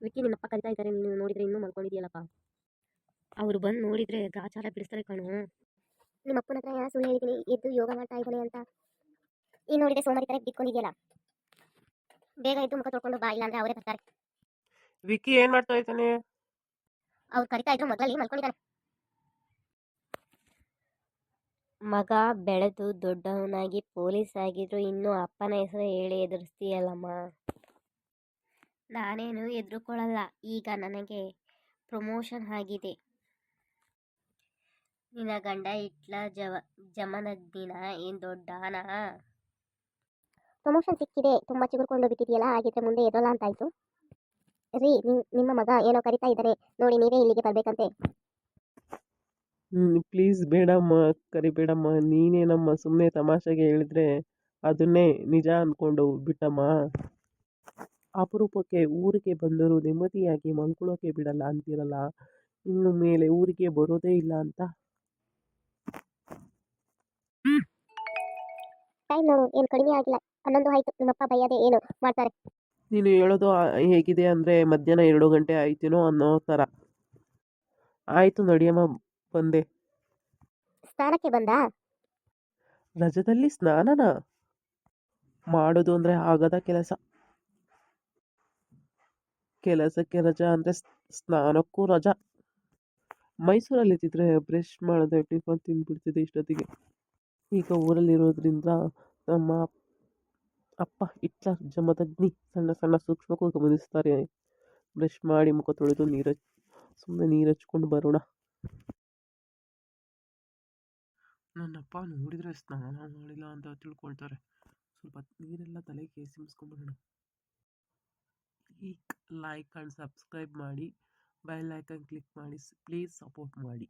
ವಿಕ್ಕಿ ನಿಮ್ಮಪ್ಪ ಕರಿತಾ ಇದ್ದಾರೆ ನೀನು ನೋಡಿದ್ರೆ ಇನ್ನೂ ಮಲ್ಕೊಂಡಿದ್ಯಲ್ಲಪ್ಪ ಅವರು ಬಂದು ನೋಡಿದ್ರೆ ಗ್ರಾಚಾರ ಬಿಡಿಸ್ತಾರೆ ಕಣು. ನಿಮ್ಮ ಅಪ್ಪನ ಹತ್ರ ಸುಳ್ಳು ಹೇಳಿದ್ದೀನಿ ಎದ್ದು ಯೋಗ ಮಾಡ್ತಾ ಇದ್ದಾನೆ ಅಂತ. ಈ ನೋಡಿದ್ರೆ ಸೋಮಾರಿ ತರ ಬಿಟ್ಕೊಂಡಿದ್ಯಲ್ಲ ಬೇಗ ಎದ್ದು ಮುಖ ತೊಳ್ಕೊಂಡು ಬಾ ಇಲ್ಲಾಂದ್ರೆ ಅವರೇ ಬರ್ತಾರೆ. ವಿಕ್ಕಿ ಏನ್ ಮಾಡ್ತಾ ಇದ್ದಾನೆ? ಅವ್ರು ಕರಿತಾ ಇದ್ರು ಮೊದಲಲ್ಲಿ ಮಲ್ಕೊಂಡಿದ್ದಾನೆ. ಮಗ ಬೆಳೆದು ದೊಡ್ಡವನಾಗಿ ಪೊಲೀಸ್ ಆಗಿದ್ರು ಇನ್ನು ಅಪ್ಪನ ಹೆಸರು ಹೇಳಿ ಎದುರಿಸ್ತೀಯಲ್ಲಮ್ಮ. ನಾನೇನು ಎದುರುಕೊಳ್ಳಲ್ಲ. ಈಗ ನನಗೆ ಪ್ರಮೋಷನ್ ಆಗಿದೆ. ನಿನ್ನ ಗಂಡ ಇಟ್ಲ ಜವ ಜಮನಗ್ನಿನ ಏನು ದೊಡ್ಡನಾ ಪ್ರಮೋಷನ್ ಸಿಕ್ಕಿದೆ. ತುಂಬಾ ಚಿಗುರ್ಕೊಂಡು ಬಿಟ್ಟಿದೆಯಲ್ಲ ಹಾಗಿದ್ರೆ ಮುಂದೆ ಎದೋಲ್ಲ ಅಂತಾಯ್ತು. ರೀ ನಿಮ್- ನಿಮ್ಮ ಮಗ ಏನೋ ಕರಿತಾ ಇದ್ದಾರೆ ನೋಡಿ ನೀವೇ ಇಲ್ಲಿಗೆ ಬರಬೇಕಂತೆ. ಪ್ಲೀಸ್ ಬೇಡಮ್ಮ ಕರಿಬೇಡಮ್ಮ. ನೀನೇನಮ್ಮ ಸುಮ್ಮನೆ ತಮಾಷೆಗೆ ಹೇಳಿದ್ರೆ ಅದನ್ನೇ ನಿಜ ಅಂದ್ಕೊಂಡು ಬಿಟ್ಟಮ್ಮ. ಅಪರೂಪಕ್ಕೆ ಊರಿಗೆ ಬಂದರೂ ನೆಮ್ಮದಿಯಾಗಿ ಮಲ್ಕೊಳ್ಳೋಕೆ ಬಿಡಲ್ಲ ಅಂತೀರಲ್ಲ? ಇನ್ನು ಮೇಲೆ ಊರಿಗೆ ಬರೋದೇ ಇಲ್ಲ ಅಂತ? ಟೈಮ್ ನೋಡು ಏನು ಕಡಿಮೆ ಆಗಿಲ್ಲ. ಹನ್ನೊಂದು ಆಯ್ತು ನಿಮ್ಮಪ್ಪ ಬೈಯದೆ ಏನು ಮಾಡ್ತಾರೆ? ನೀನು ಹೇಳೋದು ಹೇಗಿದೆ ಅಂದರೆ ಮಧ್ಯಾಹ್ನ ಎರಡು ಗಂಟೆ ಆಯ್ತೇನೋ ಅನ್ನೋ ಥರ. ಆಯಿತು ನಡಿಯಮ್ಮ ಬಂದೆ. ಸ್ನಾನಕ್ಕೆ ಬಂದಾ? ರಜದಲ್ಲಿ ಸ್ನಾನನ? ಮಾಡೋದು ಅಂದರೆ ಆಗದ ಕೆಲಸ. ಕೆಲಸಕ್ಕೆ ರಜಾ ಅಂದರೆ ಸ್ನಾನಕ್ಕೂ ರಜಾ. ಮೈಸೂರಲ್ಲಿ ಇದ್ದಿದ್ರೆ ಬ್ರಷ್ ಮಾಡದೆ ಟಿಫನ್ ತಿಂದ್ಬಿಡ್ತಿದ್ದೆ ಇಷ್ಟೊತ್ತಿಗೆ. ಈಗ ಊರಲ್ಲಿರೋದ್ರಿಂದ ನಮ್ಮ ಅಪ್ಪ ಹಿಟ್ಲ ಜಮದಗ್ನಿ ಸಣ್ಣ ಸಣ್ಣ ಸೂಕ್ಷ್ಮಕ್ಕೂ ಗಮನಿಸ್ತಾರೆ. ಬ್ರಷ್ ಮಾಡಿ ಮುಖ ತೊಳೆದು ನೀರು ಸುಮ್ಮನೆ ನೀರು ಹಚ್ಕೊಂಡು ಬರೋಣ. ನನ್ನಪ್ಪ ನೋಡಿದರೆ ಸ್ನಾನ ಮಾಡಿಲ್ಲ ಅಂತ ತಿಳ್ಕೊಳ್ತಾರೆ. ಸ್ವಲ್ಪ ನೀರೆಲ್ಲ ತಲೆಗೆ ಸಿಮ್ಸ್ಕೊಂಡ್ಬಿಡೋಣ ಈಗ ಲೈಕ್ ಆ್ಯಂಡ್ ಸಬ್ಸ್ಕ್ರೈಬ್ ಮಾಡಿ ಬೆಲ್ ಐಕನ್ ಕ್ಲಿಕ್ ಮಾಡಿ ಪ್ಲೀಸ್ ಸಪೋರ್ಟ್ ಮಾಡಿ.